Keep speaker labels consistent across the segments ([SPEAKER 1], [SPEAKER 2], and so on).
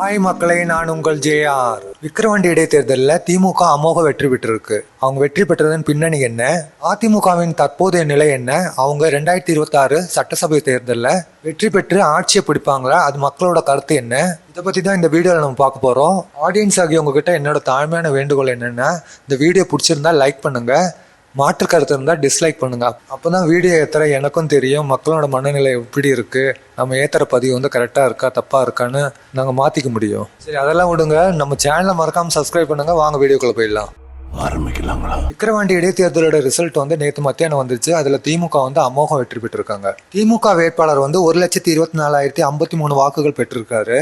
[SPEAKER 1] Hi மக்களை நான் உங்கள் ஜேஆர். விக்கிரவாண்டி இடைத்தேர்தலில் திமுக அமோக வெற்றி பெற்றிருக்கு. அவங்க வெற்றி பெற்றதன் பின்னணி என்ன? அதிமுகவின் தற்போதைய நிலை என்ன? அவங்க ரெண்டாயிரத்தி இருபத்தாறு சட்டசபை தேர்தலில் வெற்றி பெற்று ஆட்சியை பிடிப்பாங்களா? அது மக்களோட கருத்து என்ன? இதை பற்றி தான் இந்த வீடியோவில் நம்ம பார்க்க போகிறோம் ஆடியன்ஸ் ஆகிய உங்ககிட்ட என்னோட தாழ்மையான வேண்டுகோள் என்னென்னா இந்த வீடியோ பிடிச்சிருந்தா லைக் பண்ணுங்கள் மாற்று கருத்து இருந்தால் டிஸ்லைக் பண்ணுங்க. அப்போ தான் வீடியோ ஏற்றுற எனக்கும் தெரியும் மக்களோட மனநிலை எப்படி இருக்குது நம்ம ஏற்றுற பதிவு வந்து கரெக்டாக இருக்கா தப்பாக இருக்கான்னு நாங்கள் மாற்றிக்க முடியும். சரி அதெல்லாம் விடுங்க. நம்ம சேனலை மறக்காமல் சப்ஸ்கிரைப் பண்ணுங்க. வாங்க வீடியோக்குள்ளே போயிடலாம்.
[SPEAKER 2] ஆரம்பிக்கலாங்களா
[SPEAKER 1] விக்கிரவாண்டி இடைத்தேர்தலோட ரிசல்ட் வந்து நேற்று மத்தியானம் வந்துருச்சு. அதில் திமுக வந்து அமோகம் வெற்றி பெற்றிருக்காங்க. திமுக வேட்பாளர் வந்து ஒரு லட்சத்தி இருபத்தி நாலாயிரத்தி ஐம்பத்தி மூணு வாக்குகள் பெற்றிருக்காரு.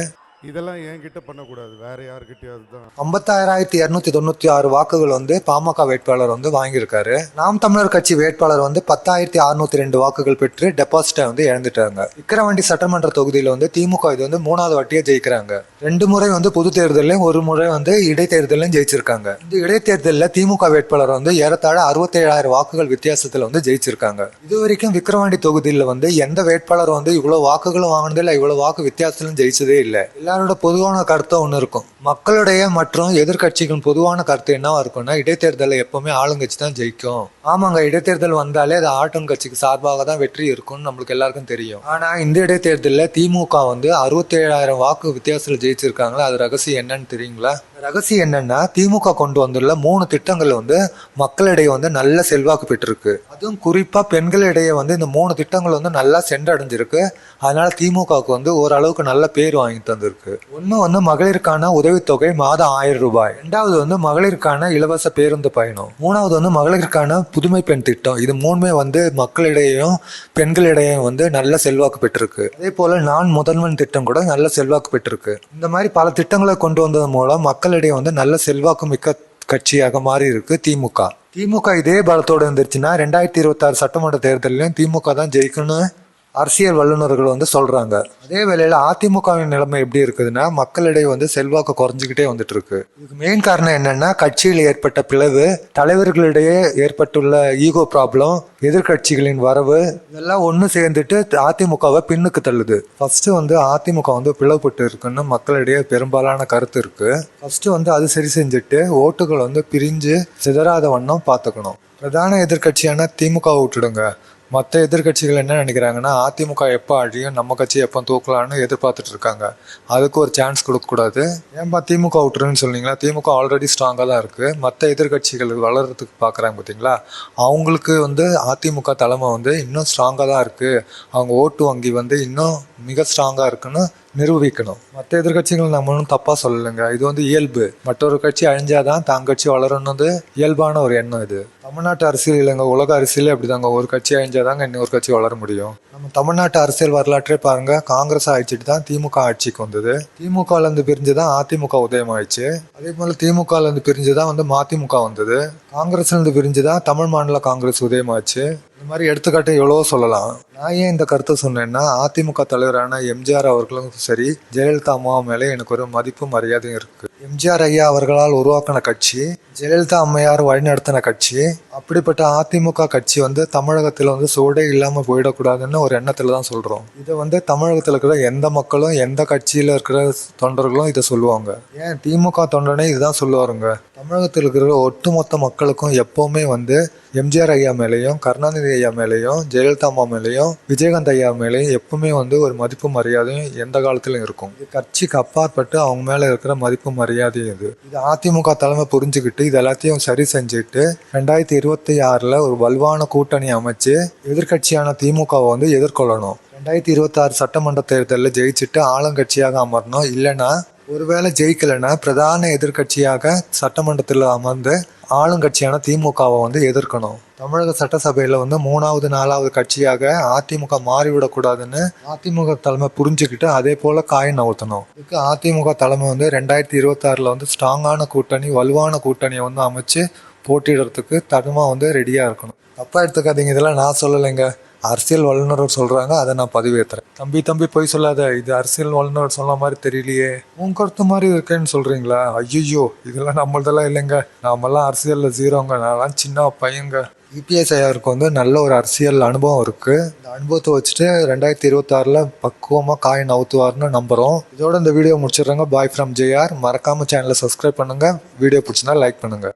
[SPEAKER 3] இதெல்லாம் என்கிட்ட பண்ணக்கூடாது. வேற யார்கிட்டயாவது தான்
[SPEAKER 1] ஐம்பத்தாயிரத்தி இரநூத்தி தொண்ணூற்றி ஆறு வாக்குகள் வந்து பாமக வேட்பாளர் வந்து வாங்கியிருக்காரு. நாம் தமிழர் கட்சி வேட்பாளர் வந்து பத்தாயிரத்தி அறுநூத்தி ரெண்டு வாக்குகள் பெற்று டெபாசிட்டை வந்து இழந்துட்டாங்க. விக்கிரவாண்டி சட்டமன்ற தொகுதியில் வந்து திமுக இது வந்து மூணாவது வாட்டியா ஜெயிக்கிறாங்க. ரெண்டு முறை வந்து பொது தேர்தலையும் ஒரு முறை வந்து இடைத்தேர்தலையும் ஜெயிச்சிருக்காங்க. இந்த இடைத்தேர்தலில் திமுக வேட்பாளர் வந்து ஏறத்தாழ அறுபத்தேழாயிரம் வாக்குகள் வித்தியாசத்தில் வந்து ஜெயிச்சிருக்காங்க. இது வரைக்கும் விக்கிரவாண்டி தொகுதியில் வந்து எந்த வேட்பாளர் வந்து இவ்வளோ வாக்குகளும் வாங்கினதில்லை இவ்வளோ வாக்கு வித்தியாசத்திலும் ஜெயிச்சதே இல்லை. எல்லாரோட பொதுவான கருத்து ஒன்று இருக்கும். மக்களுடைய மற்றும் எதிர்க்கட்சிகளின் பொதுவான கருத்து என்னவா இருக்கும்னா இடைத்தேர்தலில் எப்பவுமே ஆளுங்கட்சி தான் ஜெயிக்கும். ஆமாங்க இடைத்தேர்தல் வந்தாலே அது ஆட்டும் கட்சிக்கு சார்பாக தான் வெற்றி இருக்கும்னு நம்மளுக்கு எல்லாருக்கும் தெரியும். ஆனா இந்த இடைத்தேர்தலில் திமுக வந்து அறுபத்தேழாயிரம் வாக்கு வித்தியாசத்தில் ஜெயிச்சிருக்காங்களா? அது ரகசியம் என்னன்னு தெரியுங்களா? ரகசியம் என்னன்னா திமுக கொண்டு வந்துள்ள மூணு திட்டங்கள் வந்து மக்களிடையே வந்து நல்ல செல்வாக்கு பெற்றிருக்கு. அதுவும் குறிப்பா பெண்களிடையே வந்து இந்த மூணு திட்டங்கள் வந்து நல்லா சென்றடைஞ்சிருக்கு. அதனால திமுகவுக்கு வந்து ஓரளவுக்கு நல்ல பேர் வாங்கி தந்திருக்கு. ஒன்று வந்து மகளிருக்கான உதவித்தொகை மாதம் ஆயிரம் ரூபாய். ரெண்டாவது வந்து மகளிருக்கான இலவச பேருந்து பயணம். மூணாவது வந்து மகளிருக்கான புதுமை பெண் திட்டம். இது மூணுமே வந்து மக்களிடையேயும் பெண்களிடையே வந்து நல்ல செல்வாக்கு பெற்றிருக்கு. அதே போல நான் முதல்வன் திட்டம் கூட நல்ல செல்வாக்கு பெற்றிருக்கு. இந்த மாதிரி பல திட்டங்களை கொண்டு வந்தது மூலம் மக்கள் மக்களிடையே வந்து நல்ல செல்வாக்கு மிக்க கட்சியாக மாறி இருக்கு திமுக. திமுக இதே பலத்தோடு இருந்துருச்சுன்னா ரெண்டாயிரத்தி இருபத்தாறு சட்டமன்ற தேர்தலையும் திமுக தான் ஜெயிக்கணும்னு அரசியல் வல்லுநர்கள் வந்து சொல்றாங்க. அதே வேளையில அதிமுகவின் நிலைமை எப்படி இருக்குதுன்னா மக்களிடையே வந்து செல்வாக்கு குறைஞ்சிக்கிட்டே வந்துட்டு இருக்கு இதுக்கு மெயின் காரணம் என்னன்னா கட்சியில் ஏற்பட்ட பிளவு தலைவர்களிடையே ஏற்பட்டுள்ள ஈகோ ப்ராப்ளம் எதிர்க்கட்சிகளின் வரவு இதெல்லாம் ஒன்று சேர்ந்துட்டு அதிமுகவை பின்னுக்கு தள்ளுது. ஃபர்ஸ்ட் வந்து அதிமுக வந்து பிளவுபட்டு இருக்குன்னு மக்களிடையே பெரும்பாலான கருத்து இருக்கு. ஃபர்ஸ்ட் வந்து அது சரி செஞ்சுட்டு ஓட்டுகள் வந்து பிரிஞ்சு சிதறாத வண்ணம் பார்த்துக்கணும். பிரதான எதிர்க்கட்சியான திமுக விட்டுடுங்க. மற்ற எதிர்க்கட்சிகள் என்ன நினைக்கிறாங்கன்னா அதிமுக எப்போ அழியும் நம்ம கட்சி எப்போ தூக்கலாம்னு எதிர்பார்த்துட்டு இருக்காங்க. அதுக்கு ஒரு சான்ஸ் கொடுக்கக்கூடாது ஏன்பா திமுக விட்டுருன்னு சொன்னீங்களா? திமுக ஆல்ரெடி ஸ்ட்ராங்காக தான் இருக்குது மற்ற எதிர்க்கட்சிகள் வளர்கிறதுக்கு பார்க்குறாங்க பார்த்தீங்களா அவங்களுக்கு வந்து அதிமுக தலைமை வந்து இன்னும் ஸ்ட்ராங்காக தான் இருக்குது அவங்க ஓட்டு வங்கி வந்து இன்னும் மிக ஸ்ட்ராங்காக இருக்குன்னு நிரூபிக்கணும். மற்ற எதிர்க்கட்சிகள் நம்ம ஒன்றும் தப்பாக சொல்லலைங்க. இது வந்து இயல்பு. மற்றொரு கட்சி அழிஞ்சாதான் தான் கட்சி வளரணுன்றது இயல்பான ஒரு எண்ணம் இது. தமிழ்நாட்டு அரசியல் இல்லைங்க. உலக அரசியலே அப்படிதாங்க. ஒரு கட்சி அழிஞ்சாதாங்க இன்னொரு கட்சி வளர முடியும். நம்ம தமிழ்நாட்டு அரசியல் வரலாற்றே பாருங்க. காங்கிரஸ் ஆயிடுச்சுட்டு தான் திமுக ஆட்சிக்கு வந்தது. திமுகலேருந்து பிரிஞ்சு தான் அதிமுக உதயம் ஆயிடுச்சு அதே போல திமுகலேருந்து பிரிஞ்சு தான் வந்து மதிமுக வந்தது. காங்கிரஸ்லேருந்து பிரிஞ்சு தான் தமிழ் மாநில காங்கிரஸ் உதயமாச்சு. மாதிரி எடுத்துக்காட்டு எவ்வளவோ சொல்லலாம். நான் ஏன் இந்த கருத்தை சொன்னேன்னா அதிமுக தலைவரான எம்ஜிஆர் அவர்களும் சரி ஜெயலலிதா அம்மா மேலே எனக்கு ஒரு மதிப்பு மரியாதையும் இருக்கு. எம்ஜிஆர் ஐயா அவர்களால் உருவாக்கின கட்சி ஜெயலலிதா அம்மையார் வழிநடத்தின கட்சி அப்படிப்பட்ட அதிமுக கட்சி வந்து தமிழகத்தில் வந்து சூடே இல்லாமல் போயிடக்கூடாதுன்னு ஒரு எண்ணத்தில் தான் சொல்கிறோம் இதை வந்து தமிழகத்தில் இருக்கிற எந்த மக்களும் எந்த கட்சியில் இருக்கிற தொண்டர்களும் இதை சொல்லுவாங்க. ஏன்? திமுக தொண்டனே இதுதான் சொல்லுவாருங்க. தமிழகத்தில் இருக்கிற ஒட்டுமொத்த மக்களுக்கும் எப்போவுமே வந்து எம்ஜிஆர் ஐயா மேலேயும் கருணாநிதி ஐயா மேலேயும் ஜெயலலிதா அம்மா மேலேயும் விஜயகாந்த் ஐயா மேலேயும் எப்பவுமே வந்து ஒரு மதிப்பு மரியாதையும் எந்த காலத்திலும் இருக்கும். இது கட்சிக்கு அப்பாற்பட்டு அவங்க மேலே இருக்கிற மதிப்பு மரியாதையும் இது. இது அதிமுக தலைமை புரிஞ்சுக்கிட்டு இது எல்லாத்தையும் சரி செஞ்சுட்டு ரெண்டாயிரத்தி இருபத்தி ஆறில் ஒரு வலுவான கூட்டணி அமைச்சு எதிர்க்கட்சியான திமுகவை வந்து எதிர்கொள்ளணும். ரெண்டாயிரத்தி இருபத்தாறு சட்டமன்ற தேர்தலில் ஜெயிச்சுட்டு ஆளுங்கட்சியாக அமரணும். இல்லைன்னா ஒருவேளை ஜெயிக்கலைன்னா பிரதான எதிர்க்கட்சியாக சட்டமன்றத்தில் அமர்ந்து ஆளுங்கட்சியான திமுகவை வந்து எதிர்க்கணும். தமிழக சட்டசபையில் வந்து மூணாவது நாலாவது கட்சியாக அதிமுக மாறிவிடக்கூடாதுன்னு அதிமுக தலைமை புரிஞ்சுக்கிட்டு அதே போல காயை நவுத்தணும் இதுக்கு அதிமுக தலைமை வந்து ரெண்டாயிரத்தி இருபத்தாறில் வந்து ஸ்ட்ராங்கான கூட்டணி வலுவான கூட்டணியை வந்து அமைச்சு போட்டியிடுறதுக்கு தகுமா வந்து ரெடியாக இருக்கணும். தப்பாக எடுத்துக்காதீங்க இதெல்லாம் நான் சொல்லலைங்க. அரசியல் வல்லுநர் சொல்கிறாங்க அதை நான் பதிவேற்றுறேன் தம்பி தம்பி போய் சொல்லாத இது அரசியல் வல்லுநர் சொன்ன மாதிரி தெரியலையே. உன் கருத்து மாதிரி இருக்கேன்னு சொல்கிறீங்களா ஐயோ இதெல்லாம் நம்மளதெல்லாம் இல்லைங்க. நாமெல்லாம் அரசியலில் ஜீரோங்க. நான்லாம் சின்ன பையங்க. யூபிஎஸ் ஐயாருக்கு வந்து நல்ல ஒரு அரசியல் அனுபவம் இருக்குது இந்த அனுபவத்தை வச்சுட்டு ரெண்டாயிரத்தி இருபத்தாறில் பக்குவமாக காய் நவுத்துவார்னு நம்புறோம். இதோட இந்த வீடியோ முடிச்சிடுறாங்க. பாய் ஃப்ரம் ஜேஆர் மறக்காம சேனலை சப்ஸ்கிரைப் பண்ணுங்க. வீடியோ பிடிச்சினா லைக் பண்ணுங்கள்